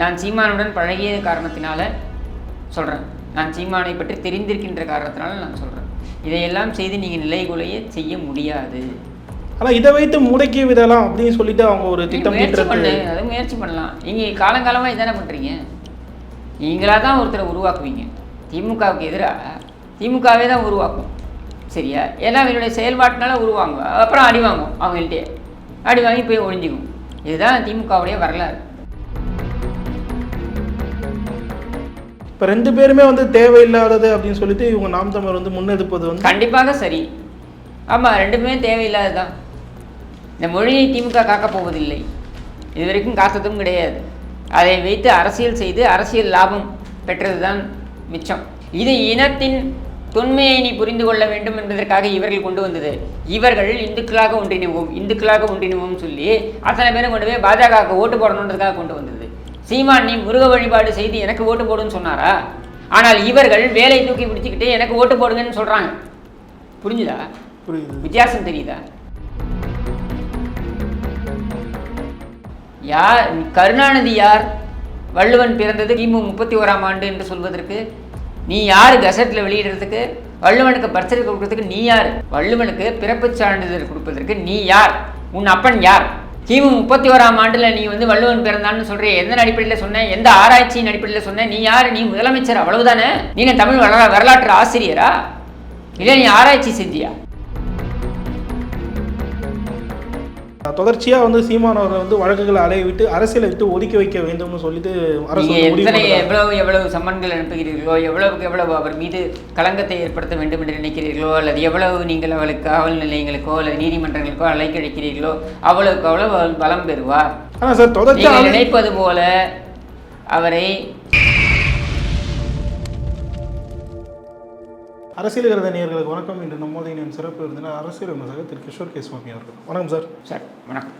நான் சீமானுடன் பழகிய காரணத்தினால சொல்கிறேன் நான் சீமானை பற்றி தெரிந்திருக்கின்ற காரணத்தினால நான் சொல்கிறேன் இதையெல்லாம் செய்து நீங்கள் நிலைகுலைய செய்ய முடியாது. ஆனா இதை வைத்து முடக்கி விடலாம் அப்படின்னு சொல்லிட்டு அவங்க ஒரு திட்டம் முயற்சி பண்ணு அது முயற்சி பண்ணலாம். நீங்கள் காலங்காலமாக இதானே பண்ணுறீங்க நீங்களாக தான் ஒருத்தரை உருவாக்குவீங்க. திமுகவுக்கு எதிராக திமுகவே தான் உருவாக்கும். சரியா? ஏன்னா இவருடைய செயல்பாட்டினால உருவாங்க. அப்புறம் அடி வாங்கும் அவங்கள்ட்டே அடி வாங்கி போய் ஒழிஞ்சிக்கும். இதுதான் திமுகவுடைய வரலாறு. இப்போ ரெண்டு பேருமே வந்து தேவையில்லாதது அப்படின்னு சொல்லிட்டு இவங்க நாம் தமிழர் வந்து முன்னெடுப்பது வந்து கண்டிப்பாக சரி. ஆமாம் ரெண்டுமே தேவையில்லாததான் இந்த மொழியை திமுக காக்கப் போவதில்லை. இது வரைக்கும் காத்ததும் கிடையாது. அதை வைத்து அரசியல் செய்து அரசியல் லாபம் பெற்றதுதான் மிச்சம். இது இனத்தின் தொன்மையை நீ புரிந்து கொள்ள வேண்டும் என்பதற்காக இவர்கள் கொண்டு வந்தது. இவர்கள் இந்துக்களாக ஒன்றிணைவோம் இந்துக்களாக ஒன்றிணைவோம் சொல்லி அத்தனை பேரும் கொண்டு போய் பாஜகவுக்கு ஓட்டு போடணுன்றதுக்காக கொண்டு வந்தது. சீமான் நீ முருக வழிபாடு செய்து எனக்கு ஓட்டு போடுன்னு சொன்னாரா? ஆனால் இவர்கள் வேலை தூக்கி பிடிச்சிக்கிட்டு எனக்கு ஓட்டு போடுங்கன்னு சொல்கிறாங்க புரிஞ்சுதா? புரியுது. வித்தியாசம் தெரியுதா? யார் கருணாநிதி யார்? வள்ளுவன் பிறந்தது கிமு முப்பத்தி ஓராம் ஆண்டு என்று சொல்வதற்கு நீ யார் கசட்டில் வெளியிடுறதுக்கு? வள்ளுவனுக்கு பர்சரி கொடுக்கறதுக்கு நீ யார்? வள்ளுவனுக்கு பிறப்புச் சான்றிதழ் கொடுப்பதற்கு நீ யார்? உன் அப்பன் யார்? கிமு முப்பத்தி ஓராம் ஆண்டில் நீ வந்து வள்ளுவன் பிறந்தான்னு சொல்ற. எந்த அடிப்படையில் சொன்ன? எந்த ஆராய்ச்சியின் அடிப்படையில் சொன்ன? நீ யார்? நீ முதலமைச்சர் அவ்வளவுதானே? நீ தமிழ் வரலா- வரலாற்று ஆசிரியரா? இல்லை நீ ஆராய்ச்சி செஞ்சியா? தொடர்ச்சியா வந்து சீமான் அவர்கள் வந்து வழக்குகளை அலைய விட்டு அரசியலை விட்டு ஒதுக்கி வைக்க வேண்டும்னு சொல்லிட்டு அரசு. எவ்வளவு எவ்வளவு சம்மன்கள் அனுப்புகிறீர்களோ எவ்வளவுக்கு எவ்வளவு அவர் மீது களங்கத்தை ஏற்படுத்த வேண்டும் என்று நினைக்கிறீர்களோ அல்லது எவ்வளவு நீங்கள் அவளுக்கு காவல் நிலையங்களுக்கோ அல்லது நீதிமன்றங்களுக்கோ அழைக்கழிக்கிறீர்களோ அவ்வளவுக்கு அவ்வளவு பலம் பெறுவார் ஆனா சார் தொடர்ச்சியா நீங்கள் நினைப்பது போல அவரை அரசியல் கருத நேயர்களுக்கு வணக்கம். இன்று நம்மோது இணையம் சிறப்பு விருந்தினர் அரசியல் விமர்சகர் திரு கிஷோர் கே சுவாமி அவர்கள். வணக்கம் சார். சார் வணக்கம்.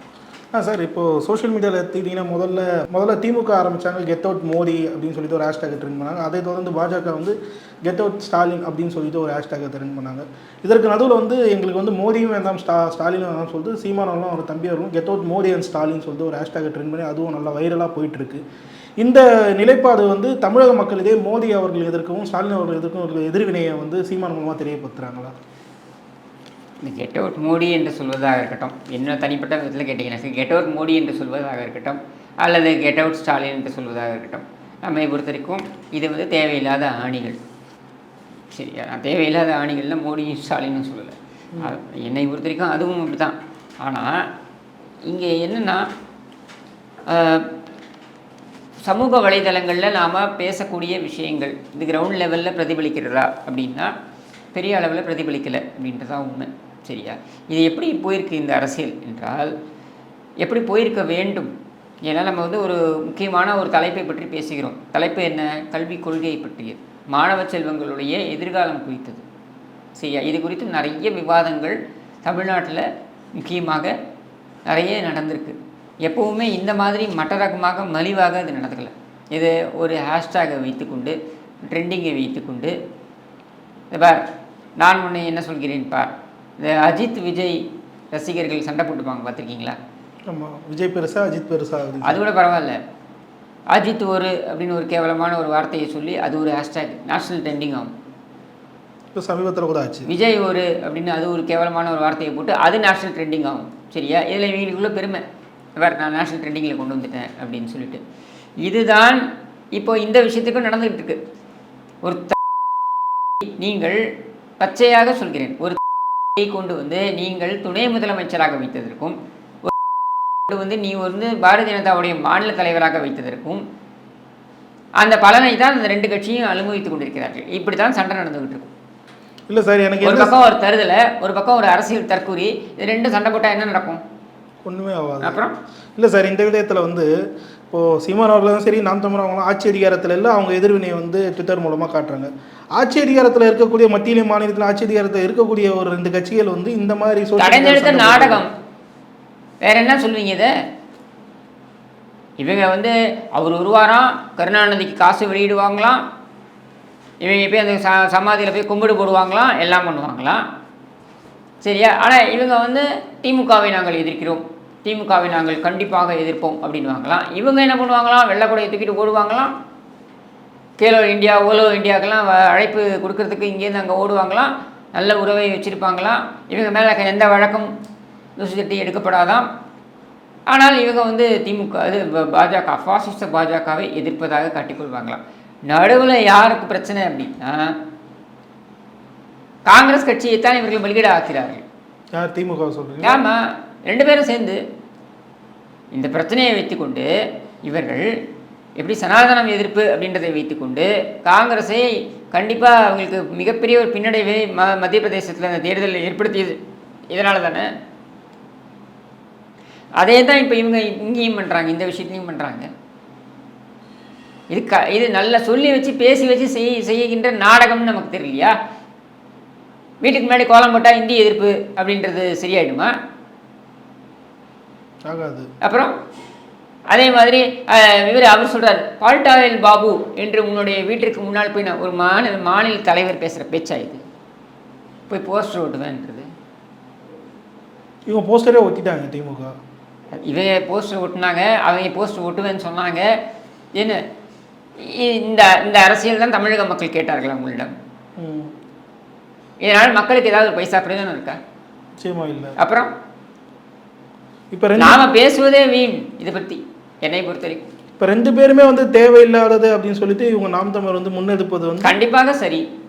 ஆ சார் இப்போ சோஷியல் மீடியாவில் எடுத்துக்கிட்டிங்கன்னா முதல்ல முதல்ல திமுக ஆரம்பிச்சாங்க கெட் அவுட் மோடி அப்படின்னு சொல்லிட்டு ஒரு ஹேஷ்டேக் ட்ரெண்ட் பண்ணாங்க. அதை தொடர்ந்து பாஜக வந்து கெட் அவுட் ஸ்டாலின் அப்படின்னு சொல்லிட்டு ஒரு ஹேஷ்டேக்கை ட்ரெண்ட் பண்ணாங்க. இதற்கு நடுவில் வந்து எங்களுக்கு வந்து மோடியும் வேண்டாம் ஸ்டா ஸ்டாலினும் வேண்டாம் சொல்லிட்டு சீமானவர்களும் அவர் தம்பி அவர்களும் get out Modi and Stalin சொல்லிட்டு ஒரு ஹேஷ்டேக்கை ட்ரெண்ட் பண்ணி அதுவும் நல்லா வைரலாக போயிட்டு இருக்கு. இந்த நிலைப்பாடு வந்து தமிழக மக்கள் இதே மோடி அவர்கள் எதிர்க்கவும் ஸ்டாலின் அவர்கள் எதிர்க்கவும் ஒரு எதிர்வினையை வந்து சீமான் மூலமாக தெரியப்படுத்துகிறாங்களா இந்த கெட் அவுட் மோடி என்று சொல்வதாக இருக்கட்டும் என்ன தனிப்பட்ட விதத்தில் கேட்டிங்கன்னா கெட் அவுட் மோடி என்று சொல்வதாக இருக்கட்டும் அல்லது கெட் அவுட் ஸ்டாலின் என்று சொல்வதாக இருக்கட்டும் நம்மை பொறுத்த வரைக்கும் இது வந்து தேவையில்லாத ஆணிகள். சரியா தேவையில்லாத ஆணிகள்னால் மோடியும் ஸ்டாலினும் சொல்லலை. என்னை பொறுத்த வரைக்கும் அதுவும் அப்படி தான் ஆனால் இங்கே என்னென்னா சமூக வலைதளங்களில் நாம் பேசக்கூடிய விஷயங்கள் இது கிரவுண்ட் லெவலில் பிரதிபலிக்கிறதா அப்படின்னா பெரிய அளவில் பிரதிபலிக்கலை அப்படின்றதான் உண்மை. சரியா? இது எப்படி போயிருக்கு இந்த அரசியல் என்றால் எப்படி போயிருக்க வேண்டும்? ஏன்னா நம்ம வந்து ஒரு முக்கியமான ஒரு தலைப்பை பற்றி பேசுகிறோம். தலைப்பு என்ன? கல்விக் கொள்கையை பற்றியது மாணவ செல்வங்களுடைய எதிர்காலம் குறித்தது. சரியா? இது குறித்து நிறைய விவாதங்கள் தமிழ்நாட்டில் முக்கியமாக நிறைய நடந்திருக்கு. எப்போவுமே இந்த மாதிரி மட்டரகமாக மலிவாக இது நடக்கலை. இது ஒரு ஹேஷ்டேகை வைத்துக்கொண்டு ட்ரெண்டிங்கை வைத்துக்கொண்டு பார் நான் உன்னை என்ன சொல்கிறேன் பார். இந்த அஜித் விஜய் ரசிகர்கள் சண்டை போட்டுப்பாங்க பார்த்துருக்கீங்களா? ஆமாம் விஜய் பெருசா அஜித் பெருசா அது கூட பரவாயில்ல. அஜித் ஒரு அப்படின்னு ஒரு கேவலமான ஒரு வார்த்தையை சொல்லி அது ஒரு ஹேஷ்டேக் நேஷ்னல் ட்ரெண்டிங் ஆகும். இப்போ சமீபத்தில் கூட ஆச்சு. விஜய் ஒரு அப்படின்னு அது ஒரு கேவலமான ஒரு வார்த்தையை போட்டு அது நேஷ்னல் ட்ரெண்டிங் ஆகும். சரியா? இதில் இவங்களுக்குள்ள பெருமை. வேறு நான் நேஷ்னல் ட்ரெண்டிங்கில் கொண்டு வந்துட்டேன் அப்படின்னு சொல்லிட்டு. இதுதான் இப்போ இந்த விஷயத்துக்கும் நடந்துகிட்டு இருக்கு. ஒரு நீங்கள் பச்சையாக சொல்கிறேன். ஒரு கொண்டு வந்து நீங்கள் துணை முதலமைச்சராக வைத்ததற்கும் ஒரு கொண்டு வந்து நீ வந்து பாரதிய ஜனதாவுடைய மாநில தலைவராக வைத்ததற்கும் அந்த பலனை தான் அந்த ரெண்டு கட்சியும் அனுபவித்துக் கொண்டிருக்கிறார்கள். இப்படி தான் சண்டை நடந்துகிட்டு இருக்கும் இல்லை சார் எனக்கு ஒரு பக்கம் ஒரு தருதலை ஒரு பக்கம் ஒரு அரசியல் தற்கூரி இது ரெண்டும் சண்டை போட்டால் என்ன நடக்கும்? ஒன்றுமே ஆகாது. அப்புறம்? இல்லை சார் இந்த விடயத்தில் வந்து இப்போது சீமான் அவர்களும் சரி நாம் தமிழ் அவங்களும் ஆட்சி அதிகாரத்தில் இல்லை அவங்க எதிர்வினையை வந்து ட்விட்டர் மூலமாக காட்டுறாங்க. ஆட்சி அதிகாரத்தில் இருக்கக்கூடிய மத்தியில மாநிலத்தில் ஆட்சி அதிகாரத்தில் இருக்கக்கூடிய ஒரு ரெண்டு கட்சிகள் வந்து இந்த மாதிரி கடைஞ்செடுத்த நாடகம். வேற என்ன சொல்லுவீங்க இதை? இவங்க வந்து அவர் உருவாராம் கருணாநிதிக்கு காசு வெளியிடுவாங்களாம். இவங்க போய் அந்த ச சமாதியில் போய் கும்பிடு போடுவாங்களாம் எல்லாம் பண்ணுவாங்களாம். சரியா? ஆனால் இவங்க வந்து திமுகவை நாங்கள் எதிர்க்கிறோம். திமுகவை நாங்கள் கண்டிப்பாக எதிர்ப்போம் அப்படின்வாங்களாம் இவங்க என்ன பண்ணுவாங்களாம் வெள்ளக்கூடையை தூக்கிட்டு ஓடுவாங்களாம். கேலோ இந்தியா ஓலோ இந்தியாக்கெல்லாம் அழைப்பு கொடுக்கறதுக்கு இங்கேருந்து அங்கே ஓடுவாங்களாம். நல்ல உறவை வச்சுருப்பாங்களாம். இவங்க மேலே எந்த வழக்கம் தூசி எடுக்கப்படாதாம். ஆனால் இவங்க வந்து திமுக அது பாஜக ஃபாசிஸ்ட பாஜகவை எதிர்ப்பதாக காட்டிக்கொள்வாங்களாம் நடுவில் யாருக்கு பிரச்சனை அப்படின்னா காங்கிரஸ் கட்சியைத்தான் இவர்கள் பலிகீடு ஆக்கிறார்கள் யார் திமுக சொல்றீங்க? ஆமாம் ரெண்டு பேரும் சேர்ந்து இந்த பிரச்சனையை வைத்துக்கொண்டு இவர்கள் எப்படி சனாதனம் எதிர்ப்பு அப்படின்றதை வைத்துக்கொண்டு காங்கிரஸை கண்டிப்பாக அவங்களுக்கு மிகப்பெரிய ஒரு பின்னடைவை ம மத்திய பிரதேசத்தில் அந்த தேர்தலில் ஏற்படுத்தியது. இதனால தானே? அதே தான் இப்போ இவங்க இங்கேயும் பண்ணுறாங்க இந்த விஷயத்தையும் பண்ணுறாங்க இது க இது நல்லா சொல்லி வச்சு பேசி வச்சு செய் செய்கின்ற நாடகம்னு நமக்கு தெரியலையா? வீட்டுக்கு முன்னாடி கோலம் போட்டால் இந்தி எதிர்ப்பு அப்படின்றது சரியாயிடுமா? ஆகாது. அப்புறம் அதே மாதிரி இவர் அவர் சொல்றார் பால்டாயில் பாபு என்று உன்னுடைய வீட்டிற்கு முன்னால் போய் நான் ஒரு மாநில மாநில தலைவர் பேசுகிற பேச்சா இது? போய் போஸ்டர் ஓட்டுவேன்றது இவங்க போஸ்டரே ஒட்டிட்டாங்க திமுக. இவங்க போஸ்டர் ஒட்டினாங்க அவங்க போஸ்டர் ஒட்டுவேன்னு சொன்னாங்க. என்ன? இந்த இந்த அரசியல் தான் தமிழக மக்கள் கேட்டார்கள் உங்களிடம்? ம். இதனால் மக்களுக்கு ஏதாவது ஒரு பைசா பிரயோஜனம் இருக்கா? நிச்சயமா இல்லை. அப்புறம்? இப்போ நாம பேசுவதே வீண் இதை பற்றி என்னை பொறுத்த வரைக்கும் இப்போ ரெண்டு பேருமே வந்து தேவையில்லாதது அப்படின்னு சொல்லிட்டு இவங்க நாம் தமிழர் வந்து முன்னெடுப்பது வந்து கண்டிப்பாக சரி.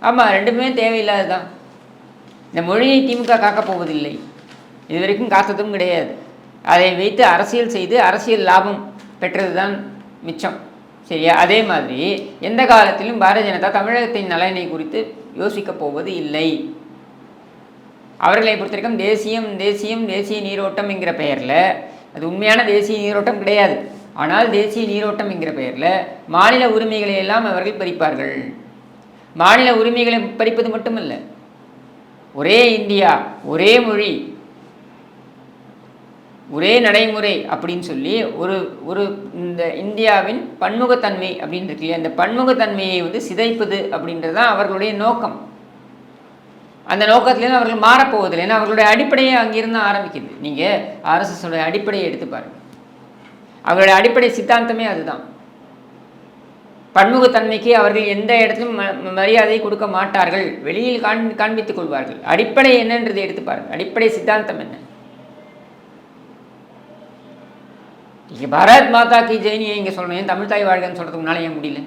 ஆமாம் ரெண்டுமே தேவையில்லாததான். இந்த மொழியை திமுக காக்கப் போவதில்லை. இது வரைக்கும் காத்ததும் கிடையாது. அதை வைத்து அரசியல் செய்து அரசியல் லாபம் பெற்றது தான் மிச்சம். சரியா? அதே மாதிரி எந்த காலத்திலும் பாரதிய ஜனதா தமிழகத்தின் நலனை குறித்து யோசிக்கப் போவது இல்லை. அவர்களை பொறுத்த வரைக்கும் தேசியம் தேசியம் தேசிய நீரோட்டம் என்கிற பெயரில் அது உண்மையான தேசிய நீரோட்டம் கிடையாது. ஆனால் தேசிய நீரோட்டம் என்கிற பெயரில் மாநில உரிமைகளை எல்லாம் அவர்கள் பறிப்பார்கள். மாநில உரிமைகளை பறிப்பது மட்டுமல்ல. ஒரே இந்தியா ஒரே மொழி ஒரே நடைமுறை அப்படின்னு சொல்லி ஒரு ஒரு இந்த இந்தியாவின் பன்முகத்தன்மை அப்படின்னு இருக்கு அந்த பன்முகத்தன்மையை வந்து சிதைப்பது அப்படின்றது தான் அவர்களுடைய நோக்கம். அந்த நோக்கத்துலேருந்து அவர்கள் மாறப்போவதில்லை. ஏன்னா அவர்களுடைய அடிப்படையே அங்கிருந்து ஆரம்பிக்குது. நீங்கள் ஆர்எஸ்எஸோடைய அடிப்படையை எடுத்து பாருங்கள் அவர்களுடைய அடிப்படை சித்தாந்தமே அதுதான். பன்முகத்தன்மைக்கு அவர்கள் எந்த இடத்திலும் ம- மரியாதை கொடுக்க மாட்டார்கள். வெளியில் காண் காண்பித்துக் கொள்வார்கள். அடிப்படை என்னன்றதை எடுத்து பாருங்கள் அடிப்படை சித்தாந்தம் என்ன? இங்க பாரத் மாதா கி ஜெயினியை இங்கே சொல்லணும்? ஏன் தமிழ் தாய் வாழ்கன்னு சொல்கிறதுக்கு முன்னால ஏன் முடியல?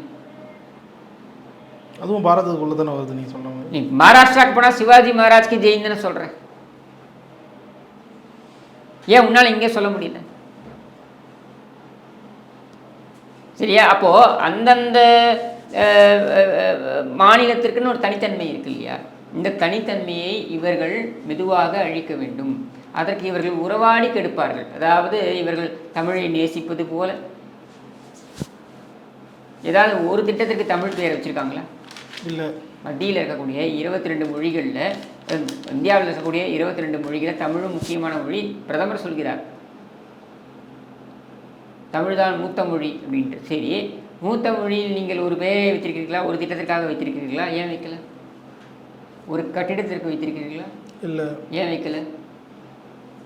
அதுவும் பாரதத்துக்குள்ள தானே வருது நீ சொன்ன மாதிரி. நீ மகாராஷ்டிராக்கு போனால் சிவாஜி மகாராஜ்க்கு ஜெயின் தானே சொல்கிறேன் ஏன் உன்னால் இங்கே சொல்ல முடியல? சரியா? அப்போது அந்தந்த மாநிலத்திற்குன்னு ஒரு தனித்தன்மை இருக்கு இல்லையா? இந்த தனித்தன்மையை இவர்கள் மெதுவாக அழிக்க வேண்டும். அதற்கு இவர்கள் உறவாடி கெடுப்பார்கள். அதாவது இவர்கள் தமிழை நேசிப்பது போல. ஏதாவது ஒரு திட்டத்திற்கு தமிழ் பெயர் வச்சுருக்காங்களா? இல்லை. மத்தியில் இருக்கக்கூடிய இருபத்தி ரெண்டு மொழிகளில் இந்தியாவில் இருக்கக்கூடிய இருபத்தி ரெண்டு மொழிகளில் தமிழும் முக்கியமான மொழி பிரதமர் சொல்கிறார். தமிழ் தான் மூத்த மொழி அப்படின்ட்டு. சரி மூத்த மொழியில் நீங்கள் ஒரு பெயரை வைத்திருக்கிறீர்களா? ஒரு திட்டத்திற்காக வைத்திருக்கிறீர்களா? ஏன் வைக்கல? ஒரு கட்டிடத்திற்கு வைத்திருக்கிறீர்களா? இல்லை. ஏன் வைக்கல?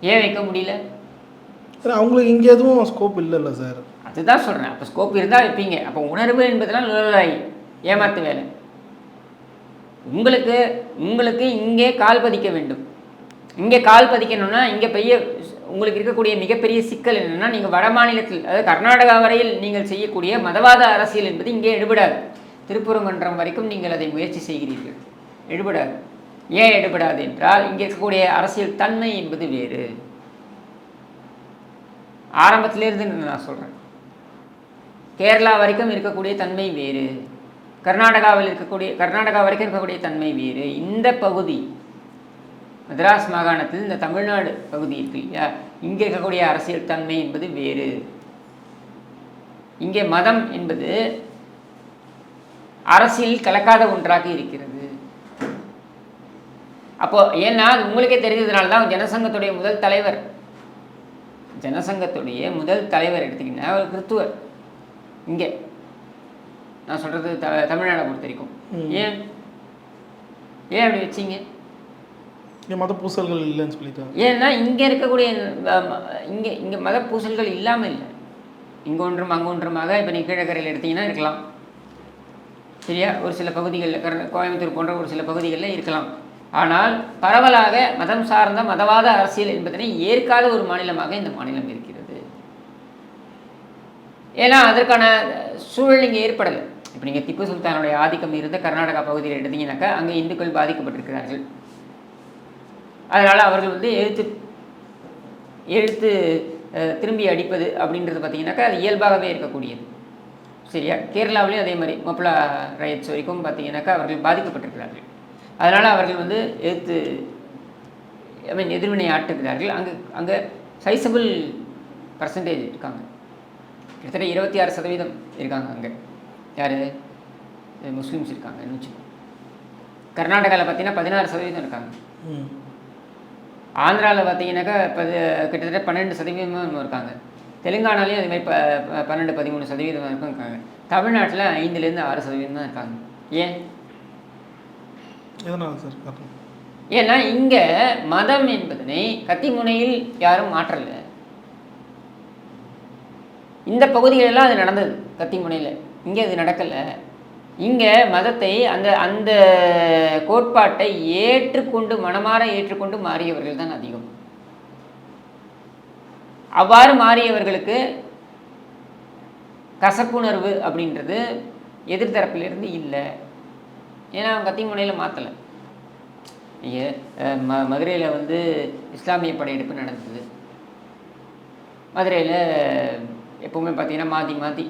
ஏன் வைக்க முடியல? ஏன்னா அவங்களுக்கு இங்கே எதுவும் ஸ்கோப் இல்லைல்ல சார் அதுதான் சொல்கிறேன் அப்போ ஸ்கோப் இருந்தால் வைப்பீங்க. அப்போ உணர்வு என்பதெல்லாம் நுழைவாய் ஏமாத்து வேலை. உங்களுக்கு உங்களுக்கு இங்கே கால் பதிக்க வேண்டும். இங்கே கால் பதிக்கணும்னா இங்கே பெரிய உங்களுக்கு இருக்கக்கூடிய மிகப்பெரிய சிக்கல் என்னென்னா நீங்கள் வட மாநிலத்தில் அதாவது கர்நாடகா வரையில் நீங்கள் செய்யக்கூடிய மதவாத அரசியல் என்பது இங்கே எடுபடாது. திருப்பரங்குன்றம் வரைக்கும் நீங்கள் அதை முயற்சி செய்கிறீர்கள். எடுபடாது. ஏன் எடுபடாது என்றால் இங்கே இருக்கக்கூடிய அரசியல் தன்மை என்பது வேறு. ஆரம்பத்திலிருந்து நான் சொல்கிறேன் கேரளா வரைக்கும் இருக்கக்கூடிய தன்மை வேறு. கர்நாடகாவில் இருக்கக்கூடிய கர்நாடகா வரைக்கும் இருக்கக்கூடிய தன்மை வேறு. இந்த பகுதி மദ്രാஸ் மாகாணத்தில் இந்த தமிழ்நாடு பகுதி இருக்கு இல்லையா? இங்கே இருக்கக்கூடிய அரசியல் தன்மை என்பது வேறு. இங்கே மதம் என்பது அரசியல் கலக்காத ஒன்றாக இருக்கிறது. அப்போ ஏன்னா அது உங்களுக்கே தெரிஞ்சதுனால தான் ஜனசங்கத்துடைய முதல் தலைவர். ஜனசங்கத்துடைய முதல் தலைவர் எடுத்தீங்கன்னா அவர் கிறிஸ்துவர். இங்கே. நான் சொல்கிறது த தமிழ்நாடை பொறுத்த வரைக்கும். ம். ஏன்? ஏன் அப்படி வச்சீங்க? இங்கே மத பூசல்கள் இல்லைன்னு சொல்லிட்டாங்க. ஏன்னா இங்கே இருக்கக்கூடிய இங்கே இங்கே மத பூசல்கள் இல்லாமல் இல்லை. இங்கே ஒன்றும் அங்கே ஒன்றுமாக இப்போ நீ கீழக்கரையில் எடுத்தீங்கன்னா இருக்கலாம். சரியா? ஒரு சில பகுதிகளில் கோயம்புத்தூர் போன்ற ஒரு சில பகுதிகளில் இருக்கலாம். ஆனால் பரவலாக மதம் சார்ந்த மதவாத அரசியல் என்பதனை ஏற்காத ஒரு மாநிலமாக இந்த மாநிலம் இருக்கிறது. ஏன்னா அதற்கான சூழல் இங்கே ஏற்படலை. இப்போ நீங்கள் திப்பு சுல்தானுடைய ஆதிக்கம் இருந்த கர்நாடகா பகுதியில் எடுத்தீங்கன்னாக்கா அங்கே இந்துக்கள் பாதிக்கப்பட்டிருக்கிறார்கள். அதனால் அவர்கள் வந்து எழுத்து எழுத்து திரும்பி அடிப்பது அப்படின்றது பார்த்தீங்கன்னாக்கா அது இயல்பாகவே இருக்கக்கூடியது. சரியா? கேரளாவிலையும் அதே மாதிரி மொப்லா ரயட்ஸ் வரைக்கும் பார்த்தீங்கன்னாக்கா அவர்கள் பாதிக்கப்பட்டிருக்கிறார்கள். அதனால் அவர்கள் வந்து எழுத்து ஐ மீன் எதிர்வினை ஆற்றுகிறார்கள் அங்கே அங்கே சைசபிள் பர்சன்டேஜ் இருக்காங்க. கிட்டத்தட்ட இருபத்தி ஆறு சதவீதம் இருக்காங்க அங்கே. யார்? முஸ்லீம்ஸ் இருக்காங்கன்னு வச்சுக்கோங்க கர்நாடகாவில் பார்த்தீங்கன்னா பதினாறு சதவீதம் இருக்காங்க. ஆந்திராவில் பார்த்தீங்கன்னாக்கா பது கிட்டத்தட்ட பன்னெண்டு சதவீதமாக என்னமோ இருக்காங்க. தெலுங்கானாலையும் அதே மாதிரி ப பன்னெண்டு பதிமூணு சதவீதம் வரைக்கும் இருக்காங்க. தமிழ்நாட்டில் ஐந்துலேருந்து ஆறு சதவீதம் தான் இருக்காங்க. ஏன்? எதனால் சார்? காரணம் ஏன்னா இங்கே மதம் என்பதனை கத்திமுனையில் யாரும் மாற்றலை. இந்த பகுதிகளெல்லாம் அது நடந்தது கத்திமுனையில் இங்கே அது நடக்கலை. இங்கே மதத்தை அந்த அந்த கோட்பாட்டை ஏற்றுக்கொண்டு மனமாற ஏற்றுக்கொண்டு மாறியவர்கள் தான் அதிகம். அவ்வாறு மாறியவர்களுக்கு கசப்புணர்வு அப்படின்றது எதிர்த்தரப்பிலிருந்து இல்லை. ஏன்னா அவங்க கத்திமுனையில் மாற்றலை நீங்கள் ம மதுரையில் வந்து இஸ்லாமிய படையெடுப்பு நடந்தது. மதுரையில் எப்பவுமே பார்த்தீங்கன்னா மாற்றி மாற்றி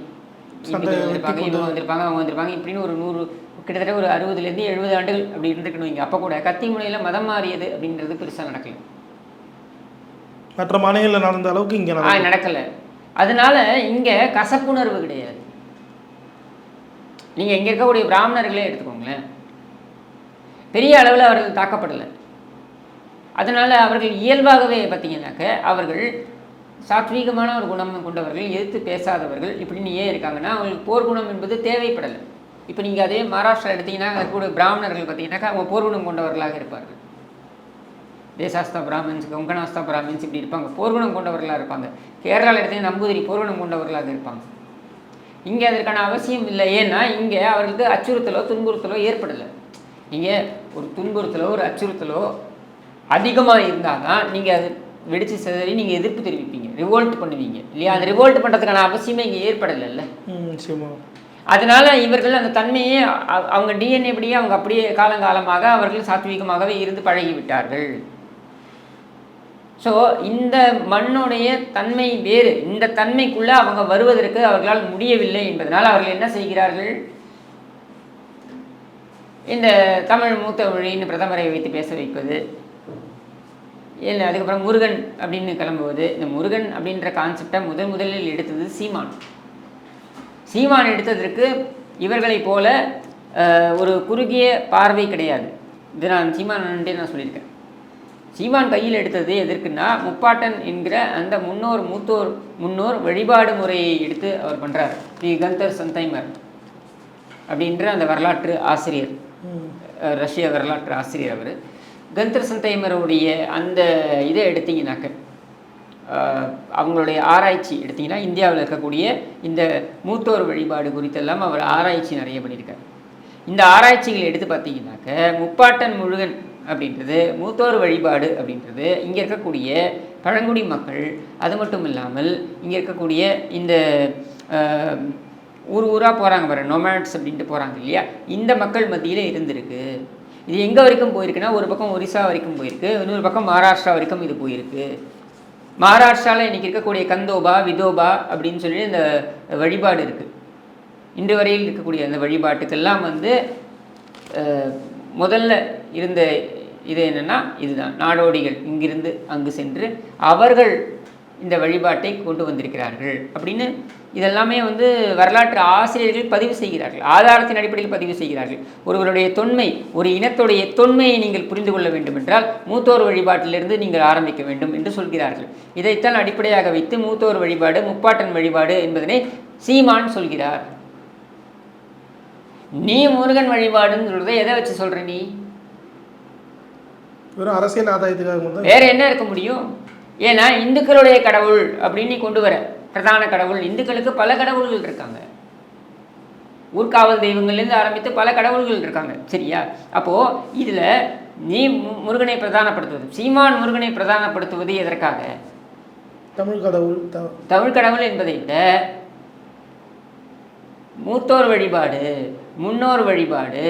வந்திருப்பாங்க இவங்க வந்திருப்பாங்க அவங்க வந்திருப்பாங்க. இப்படின்னு ஒரு நூறு கிட்டத்தட்ட ஒரு அறுபதுலேருந்து எழுபது ஆண்டுகள் அப்படி இருந்துக்கணும் இங்கே. அப்போ கூட கத்தி முனையில் மதம் மாறியது அப்படின்றது பெருசாக நடக்கல. மற்ற மாநிலங்களில் நடந்த அளவுக்கு இங்கே நடக்கலை. அதனால இங்கே கசப்புணர்வு கிடையாது. நீங்கள் இங்கே இருக்கக்கூடிய பிராமணர்களே எடுத்துக்கோங்களேன். பெரிய அளவில் அவர்கள் தாக்கப்படலை. அதனால் அவர்கள் இயல்பாகவே பார்த்தீங்கன்னாக்க அவர்கள் சாத்வீகமான ஒரு குணம் கொண்டவர்கள் எதிர்த்து பேசாதவர்கள் இப்படின்னு ஏன் இருக்காங்கன்னா அவங்களுக்கு போர்க்குணம் என்பது தேவைப்படலை. இப்போ நீங்கள் அதே மகாராஷ்டிரா எடுத்தீங்கன்னா கூட பிராமணர்கள் பார்த்தீங்கன்னாக்கா அவங்க போர்க்குணம் கொண்டவர்களாக இருப்பார்கள். தேசாஸ்தா பிராமின்ஸ் கொங்கனாஸ்தா பிராமின்ஸ் இப்படி இருப்பாங்க. போர்க்குணம் கொண்டவர்களாக இருப்பாங்க. கேரளாவில் எடுத்தீங்கன்னா நம்பூதிரி போர்க்குணம் கொண்டவர்களாக இருப்பாங்க. இங்கே அதற்கான அவசியம் இல்லை. ஏன்னா இங்கே அவர்களுக்கு அச்சுறுத்தலோ துன்புறுத்தலோ ஏற்படலை. நீங்கள் ஒரு துன்புறுத்தலோ ஒரு அச்சுறுத்தலோ அதிகமாக இருந்தால் தான் நீங்கள் அது வெடிச்சு சிதறி நீங்கள் எதிர்ப்பு தெரிவிப்பீங்க. ரிவோல்ட் பண்ணுவீங்க. இல்லையா? அந்த ரிவோல்ட் பண்ணுறதுக்கான அவசியமே இங்கே ஏற்படலைல்ல. அதனால இவர்கள் அந்த தன்மையே அவங்க டிஎன்ஏ படியே அவங்க அப்படியே காலங்காலமாக அவர்கள் சாத்வீகமாகவே இருந்து பழகி விட்டார்கள் ஸோ இந்த மண்ணுடைய தன்மை வேறு. இந்த தன்மைக்குள்ள அவங்க வருவதற்கு அவர்களால் முடியவில்லை என்பதனால் அவர்கள் என்ன செய்கிறார்கள்? இந்த தமிழ் மூத்த மொழின்னு பிரதமரை வைத்து பேச வைப்பது இல்லை அதுக்கப்புறம் முருகன் அப்படின்னு கிளம்புவது இந்த முருகன் அப்படின்ற கான்செப்டை முதன் முதலில் எடுத்தது சீமான். சீமான் எடுத்ததற்கு இவர்களைப் போல ஒரு குறுகிய பார்வை கிடையாது. இது நான் சீமான் நான் சொல்லியிருக்கேன். சீமான் கையில் எடுத்தது எதற்குன்னா முப்பாட்டன் என்கிற அந்த முன்னோர் மூத்தோர் முன்னோர் வழிபாடு முறையை எடுத்து அவர் பண்ணுறார் தி கந்தர் சந்தைமர் அப்படின்ற அந்த வரலாற்று ஆசிரியர். ரஷ்ய வரலாற்று ஆசிரியர் அவர். கந்தர் சந்தைமருடைய அந்த இதை எடுத்தீங்கன்னாக்க அவங்களுடைய ஆராய்ச்சி எடுத்திங்கன்னா இந்தியாவில் இருக்கக்கூடிய இந்த மூத்தோர் வழிபாடு குறித்தெல்லாம் அவர் ஆராய்ச்சி நிறைய பண்ணியிருக்கார். இந்த ஆராய்ச்சிகள் எடுத்து பார்த்தீங்கன்னாக்க முப்பாட்டன் முழுகன் அப்படின்றது மூத்தோர் வழிபாடு அப்படின்றது இங்கே இருக்கக்கூடிய பழங்குடி மக்கள் அது மட்டும் இல்லாமல் இங்கே இருக்கக்கூடிய இந்த ஊர் ஊராக போகிறாங்க பாரு நொமேட்ஸ் அப்படின்ட்டு போகிறாங்க இல்லையா? இந்த மக்கள் மத்தியில் இருந்திருக்கு. இது எங்கே வரைக்கும் போயிருக்குன்னா ஒரு பக்கம் ஒரிசா வரைக்கும் போயிருக்கு இன்னொரு பக்கம் மகாராஷ்டிரா வரைக்கும் இது போயிருக்கு. மகாராஷ்டிராவில் இன்றைக்கி இருக்கக்கூடிய கந்தோபா விதோபா அப்படின்னு சொல்லி இந்த வழிபாடு இருக்குது இன்று வரையில் இருக்கக்கூடிய அந்த வழிபாட்டுக்கெல்லாம் வந்து முதல்ல இருந்த இது என்னென்னா இதுதான். நாடோடிகள் இங்கிருந்து அங்கு சென்று அவர்கள் இந்த வழிபாட்டை கொண்டு வந்திருக்கிறார்கள் அப்படின்னு இதெல்லாமே வந்து வரலாற்று ஆசிரியர்கள் பதிவு செய்கிறார்கள். ஆதாரத்தின் அடிப்படையில் பதிவு செய்கிறார்கள். ஒருவருடைய தொன்மை ஒரு இனத்துடைய தொன்மையை நீங்கள் புரிந்து கொள்ள வேண்டும் என்றால் மூத்தோர் வழிபாட்டிலிருந்து நீங்கள் ஆரம்பிக்க வேண்டும் என்று சொல்கிறார்கள். இதைத்தான் அடிப்படையாக வைத்து மூத்தோர் வழிபாடு முப்பாட்டன் வழிபாடு என்பதனை சீமான் சொல்கிறார். நீ முருகன் வழிபாடுன்னு சொல்றதை எதை வச்சு சொல்ற நீ? வெறும் அரசியல் ஆதாயத்துக்காக வேற என்ன இருக்க முடியும்? ஏன்னா இந்துக்களுடைய கடவுள் அப்படின்னு நீ கொண்டு வர. பிரதான கடவுள். இந்துக்களுக்கு பல கடவுள்கள் இருக்காங்க. ஊர்காவல் தெய்வங்கள்லேருந்து ஆரம்பித்து பல கடவுள்கள் இருக்காங்க. சரியா? அப்போது இதில் நீ முருகனை பிரதானப்படுத்துவது சீமான் முருகனை பிரதானப்படுத்துவது எதற்காக? தமிழ் கடவுள் தமிழ் கடவுள் என்பதை விட மூத்தோர் வழிபாடு முன்னோர் வழிபாடு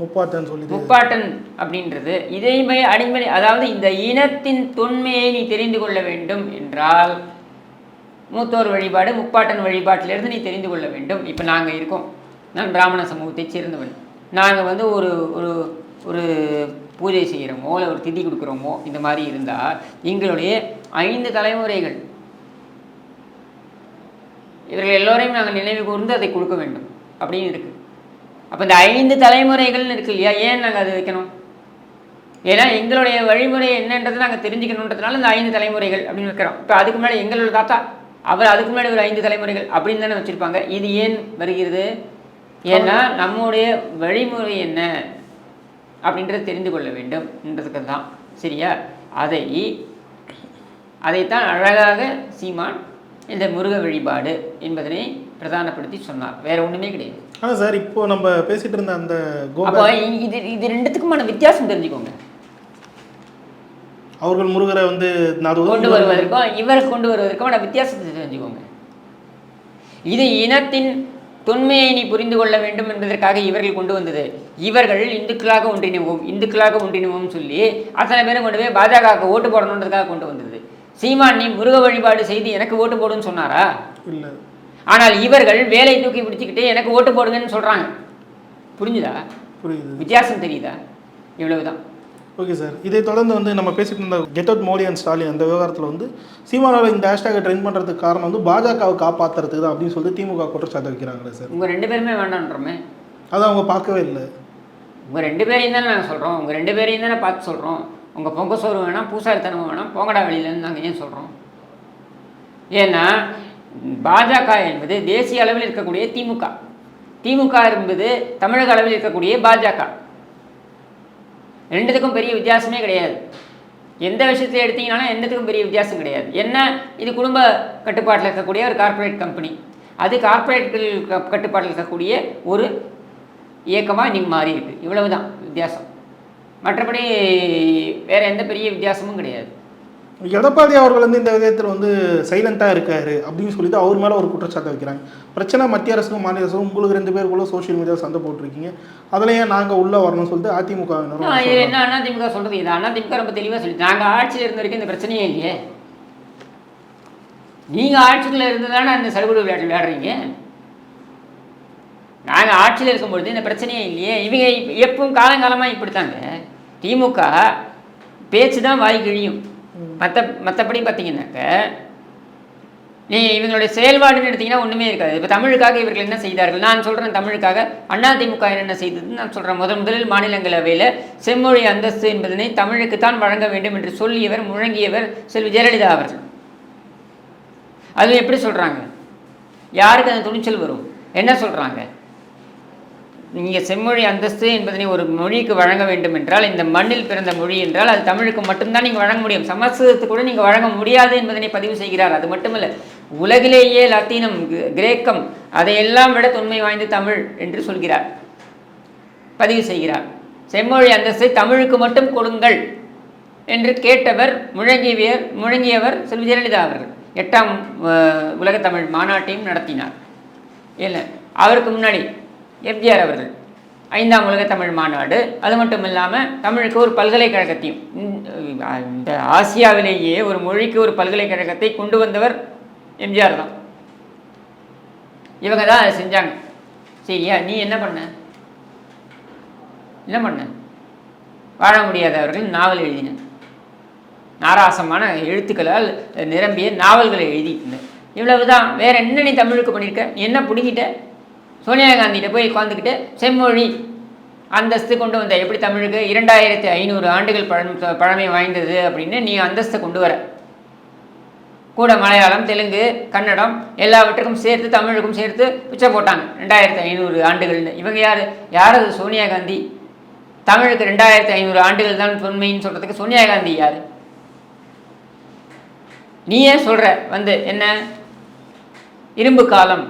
முப்பாட்டன் சொல்லி முப்பாட்டன் அப்படின்றது இதைமை அடிப்படை அதாவது இந்த இனத்தின் தொன்மையை நீ தெரிந்து கொள்ள வேண்டும் என்றால் மூத்தோர் வழிபாடு முப்பாட்டன் வழிபாட்டிலிருந்து நீ தெரிந்து கொள்ள வேண்டும். இப்போ நாங்கள் இருக்கோம். நான் பிராமண சமூகத்தைச் சேர்ந்தவன். நாங்கள் வந்து ஒரு ஒரு ஒரு பூஜை செய்கிறோமோ இல்லை ஒரு திதி கொடுக்குறோமோ இந்த மாதிரி இருந்தால் எங்களுடைய ஐந்து தலைமுறைகள் இவர்கள் எல்லோரையும் நாங்கள் நினைவு கூர்ந்து அதை கொடுக்க வேண்டும். அப்படின்னு இருக்குது அப்போ இந்த ஐந்து தலைமுறைகள்னு இருக்கு இல்லையா? ஏன் நாங்கள் அது வைக்கணும்? ஏன்னா எங்களுடைய வழிமுறை என்னன்றது நாங்கள் தெரிஞ்சுக்கணுன்றதுனால இந்த ஐந்து தலைமுறைகள் அப்படின்னு வைக்கிறோம். இப்போ அதுக்கு முன்னாடி எங்களோட தாத்தா அவர் அதுக்கு முன்னாடி ஒரு ஐந்து தலைமுறைகள் அப்படின்னு தானே வச்சுருப்பாங்க. இது ஏன் வருகிறது? ஏன்னா நம்முடைய வழிமுறை என்ன? அப்படின்றத தெரிந்து கொள்ள வேண்டும் என்றதுக்கு தான். சரியா? அதை அதைத்தான் அழகாக சீமான் இந்த முருக வழிபாடு என்பதனை பிரதானப்படுத்தி சொன்னார். வேற ஒன்றுமே கிடையாது. ஆனால் சார் இப்போ நம்ம பேசிட்டு இருந்த அந்த இது இது ரெண்டுத்துக்குமான வித்தியாசம் தெரிஞ்சுக்கோங்க. அவர்கள் முருகரை வந்து கொண்டு வருவதற்கும் இவர் கொண்டு வருவதற்குமான வித்தியாசத்தை தெரிஞ்சுக்கோங்க. இது இனத்தின் தொன்மையை நீ புரிந்து கொள்ள வேண்டும் என்பதற்காக இவர்கள் கொண்டு வந்தது. இவர்கள் இந்துக்களாக ஒன்றிணைவோம் இந்துக்களாக ஒன்றிணைவோம் சொல்லி அத்தனை பேரும் கொண்டு போய் பாஜகவுக்கு ஓட்டு போடணுன்றதுக்காக கொண்டு வந்தது. சீமான் நீ முருக வழிபாடு செய்து எனக்கு ஓட்டு போடுன்னு சொன்னாரா? இல்லை. ஆனால் இவர்கள் வேலை தூக்கி பிடிச்சிக்கிட்டு எனக்கு ஓட்டு போடுங்கன்னு சொல்கிறாங்க புரிஞ்சுதா? புரியுது. வித்தியாசம் தெரியுதா? இவ்வளவுதான். ஓகே சார் இதை தொடர்ந்து வந்து நம்ம பேசிட்டு இருந்த get out Modi and Stalin அந்த விவகாரத்தில் வந்து சீமானோட இந்த ஹேஷ்டேகை ட்ரெண்ட் பண்ணுறதுக்கு காரணம் வந்து பாஜகவை காப்பாற்றுறதுக்கு தான் அப்படின்னு சொல்லிட்டு திமுக குற்றச்சாட்டு வைக்கிறாங்களே சார் உங்கள் ரெண்டு பேருமே வேண்டான்றோமே. அதை அவங்க பார்க்கவே இல்லை. உங்கள் ரெண்டு பேரையும் தானே நாங்கள் சொல்கிறோம் உங்கள் ரெண்டு பேரையும் தானே பார்த்து சொல்கிறோம் உங்கள் பொங்க சோறு வேணாம் பூசாரித்தனம் வேணாம் போங்கடா வெளியிலன்னு நாங்கள் ஏன் சொல்கிறோம் ஏன்னா பாஜக என்பது தேசிய அளவில் இருக்கக்கூடிய திமுக. திமுக என்பது தமிழக அளவில் இருக்கக்கூடிய பாஜக. ரெண்டுத்துக்கும் பெரிய வித்தியாசமே கிடையாது. எந்த விஷயத்தில் எடுத்தீங்கனாலும் எந்தத்துக்கும் பெரிய வித்தியாசம் கிடையாது. என்ன? இது குடும்ப கட்டுப்பாட்டில் இருக்கக்கூடிய ஒரு கார்ப்பரேட் கம்பெனி அது கார்ப்பரேட்கள் க- கட்டுப்பாட்டில் இருக்கக்கூடிய ஒரு இயக்கமாக நீங்கள் மாறி இருக்கு இவ்வளவுதான் வித்தியாசம். மற்றபடி வேறு எந்த பெரிய வித்தியாசமும் கிடையாது. எடப்பாடி அவர்கள் வந்து இந்த விதத்தில் வந்து சைலண்ட்டாக இருக்காரு அப்படின்னு சொல்லிட்டு அவர் மேலே ஒரு குற்றச்சாட்டு வைக்கிறாங்க. பிரச்சனை மத்திய அரசுக்கும் மாநில அரசுக்கும் உங்களுக்கு ரெண்டு பேருக்குள்ள சோஷியல் மீடியா சண்டை போட்டிருக்கீங்க. அதில் ஏன் நாங்கள் உள்ளே வரணும்னு சொல்லிட்டு அதிமுக என்ன அதிமுக சொல்றது? இது அதிமுக ரொம்ப தெளிவாக சொல்லி நாங்கள் ஆட்சியில் இருந்த வரைக்கும் இந்த பிரச்சனையே இல்லையே. நீங்கள் ஆட்சியில் இருந்து தானே அந்த சடுகுடு விளையாட்டு விளையாடுறீங்க? நாங்கள் ஆட்சியில் இருக்கும்பொழுது இந்த பிரச்சனையே இல்லையே. இவங்க எப்பவும் காலங்காலமாக இப்படித்தாங்க. திமுக பேச்சு தான் வாய் கிழியும். மற்ற மற்றபடி பார்த்தீங்கன்னாக்க நீ இவங்களுடைய செயல்பாடுன்னு எடுத்தீங்கன்னா ஒன்றுமே இருக்காது. இப்போ தமிழுக்காக இவர்கள் என்ன செய்தார்கள்? நான் சொல்கிறேன் தமிழுக்காக. அதிமுக என்னென்ன செய்ததுன்னு நான் சொல்கிறேன் முதன் முதலில் மாநிலங்களவையில் செம்மொழி அந்தஸ்து என்பதனை தமிழுக்கு தான் வழங்க வேண்டும் என்று சொல்லியவர் முழங்கியவர் செல்வி ஜெயலலிதா அவர்கள். அது எப்படி சொல்கிறாங்க யாருக்கு அந்த துணிச்சல் வரும்? என்ன சொல்கிறாங்க நீங்கள் செம்மொழி அந்தஸ்து என்பதனை ஒரு மொழிக்கு வழங்க வேண்டும் என்றால் இந்த மண்ணில் பிறந்த மொழி என்றால் அது தமிழுக்கு மட்டும்தான் நீங்கள் வழங்க முடியும். சமஸ்கிருதத்துக்கு கூட நீங்கள் வழங்க முடியாது என்பதனை பதிவு செய்கிறார். அது மட்டுமல்ல உலகிலேயே லத்தீனம் கிரேக்கம் அதையெல்லாம் விட தொன்மை வாய்ந்த தமிழ் என்று சொல்கிறார். பதிவு செய்கிறார். செம்மொழி அந்தஸ்தை தமிழுக்கு மட்டும் கொடுங்கள் என்று கேட்டவர் முழங்கியவர் முழங்கியவர் செல்வி ஜெயலலிதா அவர்கள். எட்டாம் உலகத்தமிழ் உலகத் தமிழ் மாநாட்டையும் நடத்தினார். இல்லை அவருக்கு முன்னாடி எம்ஜிஆர் அவர்கள் ஐந்தாம் உலக தமிழ் மாநாடு. அது மட்டும் இல்லாமல் தமிழுக்கு ஒரு பல்கலைக்கழகத்தையும் இந்த- ஆசியாவிலேயே ஒரு மொழிக்கு ஒரு பல்கலைக்கழகத்தை கொண்டு வந்தவர் எம்ஜிஆர் தான். இவங்க தான் அதை செஞ்சாங்க. சரியா? நீ என்ன பண்ண? என்ன பண்ண? வாழ முடியாதவர்கள் நாவல் எழுதின நாராசமான எழுத்துக்களால் நிரம்பிய நாவல்களை எழுதிட்டு இவ்வளவுதான். வேற என்ன நீ தமிழுக்கு பண்ணியிருக்க? என்ன பிடிக்கிட்ட சோனியா காந்திகிட்ட போய் உட்காந்துக்கிட்டு செம்மொழி அந்தஸ்து கொண்டு வந்த. எப்படி தமிழுக்கு? இரண்டாயிரத்தி ஐநூறு ஆண்டுகள் பழம் பழமை வாய்ந்தது அப்படின்னு நீ அந்தஸ்தை கொண்டு வர. கூட மலையாளம் தெலுங்கு கன்னடம் எல்லாவற்றுக்கும் சேர்த்து தமிழுக்கும் சேர்த்து பிச்சை போட்டாங்க. ரெண்டாயிரத்தி ஐநூறு ஆண்டுகள்னு இவங்க யார்? யார் அது சோனியா காந்தி தமிழுக்கு ரெண்டாயிரத்தி ஐநூறு ஆண்டுகள் தான் தொன்மைன்னு சொல்கிறதுக்கு சோனியா காந்தி யார்? நீயே சொல்கிற வந்து என்ன? இரும்பு காலம்.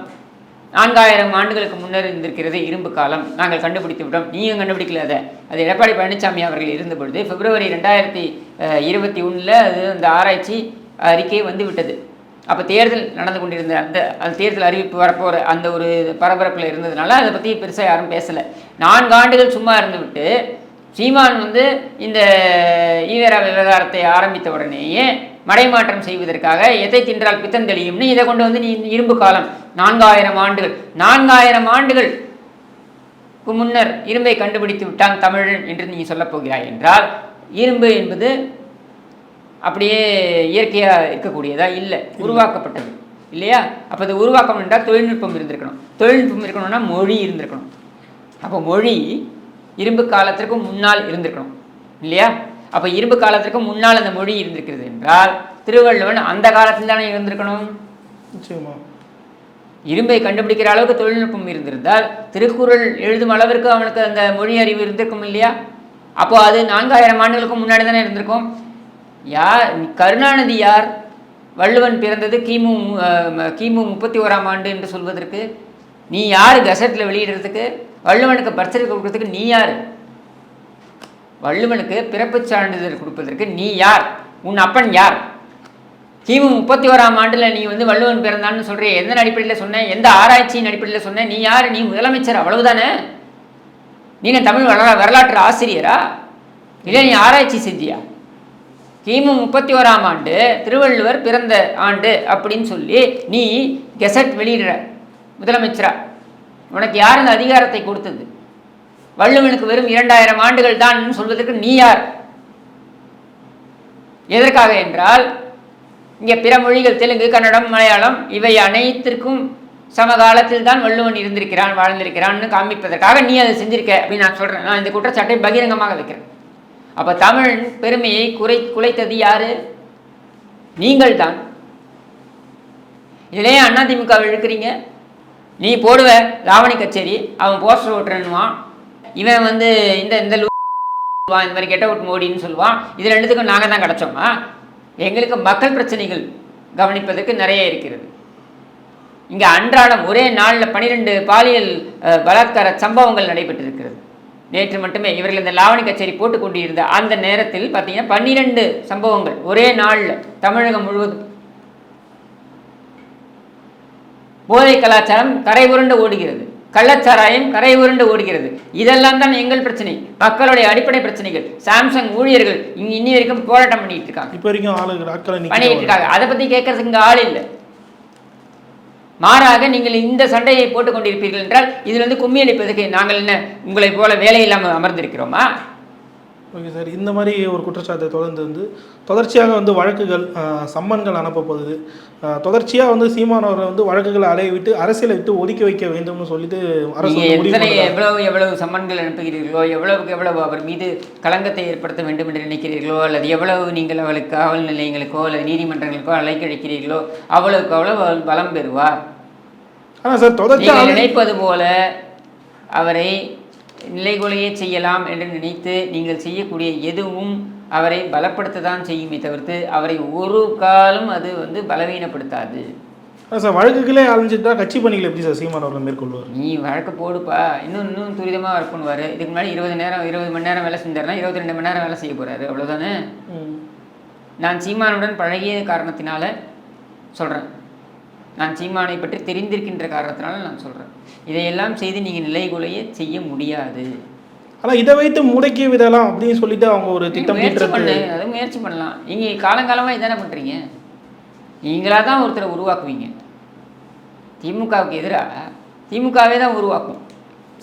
நான்காயிரம் ஆண்டுகளுக்கு முன்னர் இருந்திருக்கிறது இரும்பு காலம். நாங்கள் கண்டுபிடித்து விட்டோம். நீங்கள் கண்டுபிடிக்கல அதை. அது எடப்பாடி பழனிசாமி அவர்கள் இருந்த பொழுது பிப்ரவரி ரெண்டாயிரத்தி இருபத்தி ஒன்றில் அது அந்த ஆராய்ச்சி அறிக்கை வந்து விட்டது. அப்போ தேர்தல் நடந்து கொண்டிருந்த அந்த அந்த தேர்தல் அறிவிப்பு வரப்போகிற அந்த ஒரு பரபரப்பில் இருந்ததுனால அதை பற்றி பெருசாக யாரும் பேசலை. நான்கு ஆண்டுகள் சும்மா இருந்துவிட்டு சீமான் வந்து இந்த ஈவேரா விவகாரத்தை ஆரம்பித்த உடனேயே மடைமாற்றம் செய்வதற்காக எதை தின்றால் பித்தம் தெளியும்னு இதை கொண்டு வந்து நீ இரும்பு காலம் நான்காயிரம் ஆண்டுகள் நான்காயிரம் ஆண்டுகள் முன்னர் இரும்பை கண்டுபிடித்து விட்டான் தமிழன் என்று நீ சொல்லப் போகிறாய் என்றால் இரும்பு என்பது அப்படியே இயற்கையாக இருக்கக்கூடியதா? இல்லை. உருவாக்கப்பட்டது. இல்லையா? அப்போ அது உருவாக்கணும் என்றால் தொழில்நுட்பம் இருந்திருக்கணும். தொழில்நுட்பம் இருக்கணும்னா மொழி இருந்திருக்கணும். அப்போ மொழி இரும்பு காலத்திற்கு முன்னால் இருந்திருக்கணும். இல்லையா? அப்போ இரும்பு காலத்திற்கு முன்னால் அந்த மொழி இருந்திருக்கிறது என்றால் திருவள்ளுவன் அந்த காலத்தில் தானே இருந்திருக்கணும்? நிச்சயமா. இரும்பை கண்டுபிடிக்கிற அளவுக்கு தொழில்நுட்பம் இருந்திருந்தால் திருக்குறள் எழுதும் அளவிற்கு அவனுக்கு அந்த மொழி அறிவு இருந்திருக்கும் இல்லையா? அப்போ அது நான்காயிரம் ஆண்டுகளுக்கு முன்னாடி தானே இருந்திருக்கும். யார்? கருணாநிதி யார்? வள்ளுவன் பிறந்தது கிமு கிமு முப்பத்தி ஓராம் ஆண்டு என்று சொல்வதற்கு நீ யார் கசட்டில் வெளியிடுறதுக்கு? வள்ளுவனுக்கு பர்த் கொடுக்கறதுக்கு நீ யார்? வள்ளுவனுக்கு பிறப்புச் சான்றிதழ் கொடுப்பதற்கு நீ யார்? உன் அப்பன் யார்? கிமு முப்பத்தி ஓராம் ஆண்டில் நீ வந்து வள்ளுவன் பிறந்தான்னு சொல்கிற எந்த அடிப்படையில் சொன்ன? எந்த ஆராய்ச்சியின் அடிப்படையில் சொன்ன? நீ யார்? நீ முதலமைச்சர் அவ்வளவுதானே? நீ தமிழ் வரலா வரலாற்று ஆசிரியரா? இல்லை நீ ஆராய்ச்சி செஞ்சியா கிமு முப்பத்தி ஓராம் ஆண்டு திருவள்ளுவர் பிறந்த ஆண்டு அப்படின்னு சொல்லி நீ கெசட் வெளியிடுற முதலமைச்சரா? உனக்கு யார் இந்த அதிகாரத்தை கொடுத்தது? வள்ளுவனுக்கு வெறும் இரண்டாயிரம் ஆண்டுகள் தான் சொல்வதற்கு நீ யார்? எதற்காக என்றால் இங்கே பிற மொழிகள் தெலுங்கு கன்னடம் மலையாளம் இவை அனைத்திற்கும் சமகாலத்தில் தான் வள்ளுவன் இருந்திருக்கிறான் வாழ்ந்திருக்கிறான்னு காமிப்பதற்காக நீ அதை செஞ்சிருக்க அப்படின்னு நான் சொல்கிறேன் நான் இந்த குற்றச்சாட்டை பகிரங்கமாக வைக்கிறேன். அப்போ தமிழ் பெருமையை குறை குலைத்தது யாரு? நீங்கள் தான். இதிலே அதிமுக இழுக்கிறீங்க. நீ போடுவ லாவணி கச்சேரி அவன் போஸ்டர் ஓட்டுறன்னுவான். இவன் வந்து இந்த இந்த லூ- இந்த மாதிரி கெட்ட அவுட் மோடின்னு சொல்லுவான். இது ரெண்டுத்துக்கும் நாங்கள் தான் கிடச்சோமா? எங்களுக்கு மக்கள் பிரச்சனைகள் கவனிப்பதற்கு நிறைய இருக்கிறது. இங்கே அன்றாடம் ஒரே நாளில் பனிரெண்டு பாலியல் பலாத்கார சம்பவங்கள் நடைபெற்றிருக்கிறது. நேற்று மட்டுமே இவர்கள் இந்த லாவணி கச்சேரி போட்டு கொண்டிருந்த அந்த நேரத்தில் பார்த்தீங்கன்னா பன்னிரெண்டு சம்பவங்கள் ஒரே நாளில் தமிழகம் முழுவதும். போதை கலாச்சாரம் கரை உருண்டு ஓடுகிறது. கள்ளச்சாராயம் கரை உருண்டு ஓடுகிறது. இதெல்லாம் தான் எங்கள் பிரச்சனை. மக்களுடைய அடிப்படை பிரச்சனைகள். சாம்சங் ஊழியர்கள் இங்க இன்னி வரைக்கும் போராட்டம் பண்ணிட்டு இருக்காங்க. இப்போ வரைக்கும் ஆளுங்க பண்ணிட்டு இருக்காங்க. அதை பத்தி கேட்கறதுக்கு இங்க ஆள் இல்லை. மாறாக நீங்கள் இந்த சண்டையை போட்டுக் கொண்டிருப்பீர்கள் என்றால் இதில் வந்து கும்மி அளிப்பதற்கு நாங்கள் என்ன உங்களை போல வேலை இல்லாமல் அமர்ந்திருக்கிறோமா? Okay sir. இந்த மாதிரி ஒரு குற்றச்சாட்டை தொடர்ந்து வந்து தொடர்ச்சியாக வந்து வழக்குகள் சம்மன்கள் அனுப்பப்படுது தொடர்ச்சியாக வந்து சீமானவரை வந்து வழக்குகளை அலைய விட்டு அரசியலை விட்டு ஒதுக்கி வைக்க வேண்டும்னு சொல்லிட்டு அரசு. எவ்வளவு எவ்வளவு சம்மன்கள் அனுப்புகிறீர்களோ எவ்வளவுக்கு எவ்வளவு அவர் மீது களங்கத்தை ஏற்படுத்த வேண்டும் என்று நினைக்கிறீர்களோ அல்லது எவ்வளவு நீங்கள் அவளுக்கு காவல் நிலையங்களுக்கோ அல்லது நீதிமன்றங்களுக்கோ அழைக்கழிக்கிறீர்களோ அவ்வளவுக்கு அவ்வளவு பலம் பெறுவார் ஆனால் சார் தொடர்ச்சியாக நினைப்பது போல அவரை நிலைகுலையே செய்யலாம் என்று நினைத்து நீங்கள் செய்யக்கூடிய எதுவும் அவரை பலப்படுத்த தான் செய்யுமே தவிர்த்து அவரை ஒரு காலம் அது வந்து பலவீனப்படுத்தாது. சார் வழக்குகளே அலைஞ்சிட்டா கட்சி பணிகள் எப்படி சார் சீமானவர்கள் மேற்கொள்வார்? நீ வழக்கு போடுப்பா. இன்னும் இன்னும் துரிதமாக ஒர்க் பண்ணுவார். இதுக்கு முன்னாடி இருபது நேரம் இருபது மணி நேரம் வேலை செஞ்சாருன்னா இருபத்தி ரெண்டு மணி நேரம் வேலை செய்ய போகிறாரு அவ்வளோதானே நான் சீமானுடன் பழகிய காரணத்தினால சொல்கிறேன் நான் சீமானை பற்றி தெரிந்திருக்கின்ற காரணத்தினால நான் சொல்கிறேன் இதையெல்லாம் செய்து நீங்கள் நிலைகுலைய செய்ய முடியாது. ஆனால் இதை வைத்து முடக்கி விடலாம் அப்படின்னு சொல்லிட்டு அவங்க ஒரு திட்டம் முயற்சி பண்ணு அது முயற்சி பண்ணலாம். நீங்கள் காலங்காலமாக இதானே பண்ணுறீங்க நீங்களாக தான் ஒருத்தரை உருவாக்குவீங்க. திமுகவுக்கு எதிராக திமுகவே தான் உருவாக்கும்.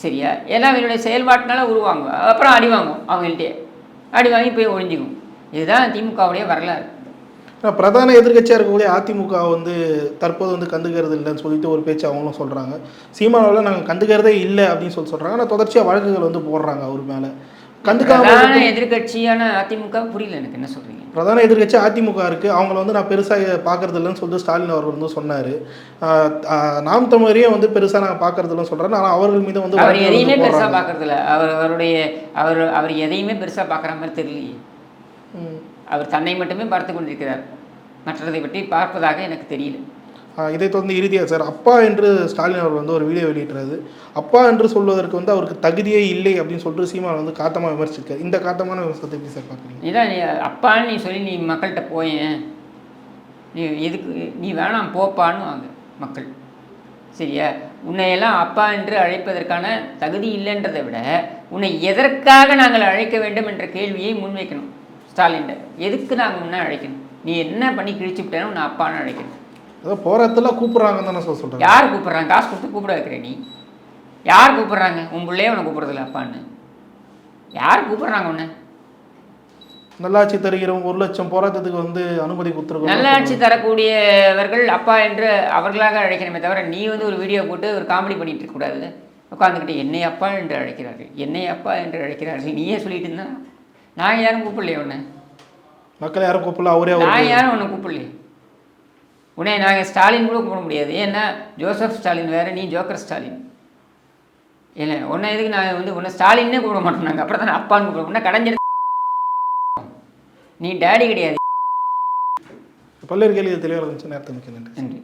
சரியா? ஏன்னா இவனுடைய செயல்பாட்டினால உருவாங்க. அப்புறம் அடி வாங்கும் அவங்கள்ட்டே அடி வாங்கி போய் ஒழிஞ்சிக்கும். இதுதான் திமுகவுடைய வரலாறு. ஆனால் பிரதான எதிர்க்கட்சியாக இருக்கக்கூடிய அதிமுக வந்து தற்போது வந்து கண்டுக்கிறது இல்லைன்னு சொல்லிட்டு ஒரு பேச்சு அவங்களும் சொல்கிறாங்க சீமானவர்கள் நாங்கள் கண்டுக்கிறதே இல்லை அப்படின்னு சொல்லி சொல்கிறாங்க ஆனால் தொடர்ச்சியாக வழக்குகள் வந்து போடுறாங்க அவர் மேலே. கண்டுக்காம பிரதான எதிர்க்கட்சியான அதிமுக புரியல எனக்கு. என்ன சொல்கிறீங்க பிரதான எதிர்க்கட்சி அதிமுக இருக்கு. அவங்கள வந்து நான் பெருசாக பார்க்கறது இல்லைன்னு சொல்லிட்டு ஸ்டாலின் அவர்கள் வந்து சொன்னார். நாம் தமிழரையும் வந்து பெருசாக நான் பார்க்கறது இல்லைன்னு சொல்கிறேன் ஆனால் அவர்கள் மீது வந்து அவர் எதையுமே பெருசாக போடுறாங்க. பார்க்கறதில்ல அவர் அவருடைய அவர் அவர் எதையுமே பெருசாக பார்க்குற மாதிரி தெரியலையே. அவர் தன்னை மட்டுமே பார்த்து கொண்டிருக்கிறார். மற்றதை பற்றி பார்ப்பதாக எனக்கு தெரியல. இதை தொடர்ந்து இறுதியாக சார் அப்பா என்று ஸ்டாலின் அவர் வந்து ஒரு வீடியோ வெளியிட்டுறாரு. அப்பா என்று சொல்வதற்கு வந்து அவருக்கு தகுதியே இல்லை அப்படின்னு சொல்லிட்டு சீமான் வந்து காத்தமாக விமர்சிக்கார் இந்த காத்தமான விமர்சனத்தை எப்படி சார் பார்க்குறீங்க? நீதான் நீ அப்பான்னு நீ சொல்லி நீ மக்கள்கிட்ட போயேன் நீ எதுக்கு நீ வேணாம் போப்பான்னு வாங்க மக்கள். சரியா? உன்னையெல்லாம் அப்பா என்று அழைப்பதற்கான தகுதி இல்லைன்றதை விட உன்னை எதற்காக நாங்கள் அழைக்க வேண்டும் என்ற கேள்வியை முன்வைக்கணும் ஸ்டாலின்ட எதுக்கு நாங்கள் உன்னை அழைக்கணும்? நீ என்ன பண்ணி கிழிச்சு விட்டேன்னு உன்னை அப்பான்னு அழைக்கணும் அதாவது போராட்டத்தில் கூப்பிட்றாங்கன்னு தானே சார் சொல்கிறாங்க யார் கூப்பிட்றாங்க? காசு கொடுத்து கூப்பிட வைக்கிற நீ. யார் கூப்பிட்றாங்க? உன் பிள்ளையே உன்னை கூப்பிட்றதில்ல அப்பான்னு. யார் கூப்பிட்றாங்க உன்னை? நல்லாட்சி தருகிறோம் ஒரு லட்சம் போராட்டத்துக்கு வந்து அனுமதி கொடுத்துருக்கோம் நல்லாட்சி தரக்கூடியவர்கள் அப்பா என்று அவர்களாக அழைக்கணுமே தவிர நீ வந்து ஒரு வீடியோ போட்டு ஒரு காமெடி பண்ணிட்டு இருக்கக்கூடாது உட்காந்துக்கிட்டு என்னை அப்பா என்று அழைக்கிறார்கள். என்னை அப்பா என்று அழைக்கிறார்கள். நீயே சொல்லிட்டு இருந்தா? நான் யாரும் கூப்பிடலையே உன்னை? மக்கள் யாரும் கூப்பிடல அவரே நான் யாரும் உன்னை கூப்பிடலையே உன்னை நாங்கள் ஸ்டாலின் கூட கூப்பிட முடியாது. ஏன்னா ஜோசப் ஸ்டாலின் வேறு நீ ஜோக்கர் ஸ்டாலின். இல்லை உன்னை எதுக்கு நான் வந்து உன்னை ஸ்டாலின்னே கூப்பிட மாட்டோம் நாங்கள் அப்புறம் தானே அப்பான்னு கூப்பிட உன்னை கடைஞ்சிரு நீ டேடி கிடையாது. பல்வேறு கேள்வி தெளிவாக இருந்துச்சு. நேரத்தை மிக்க நன்றி. நன்றி.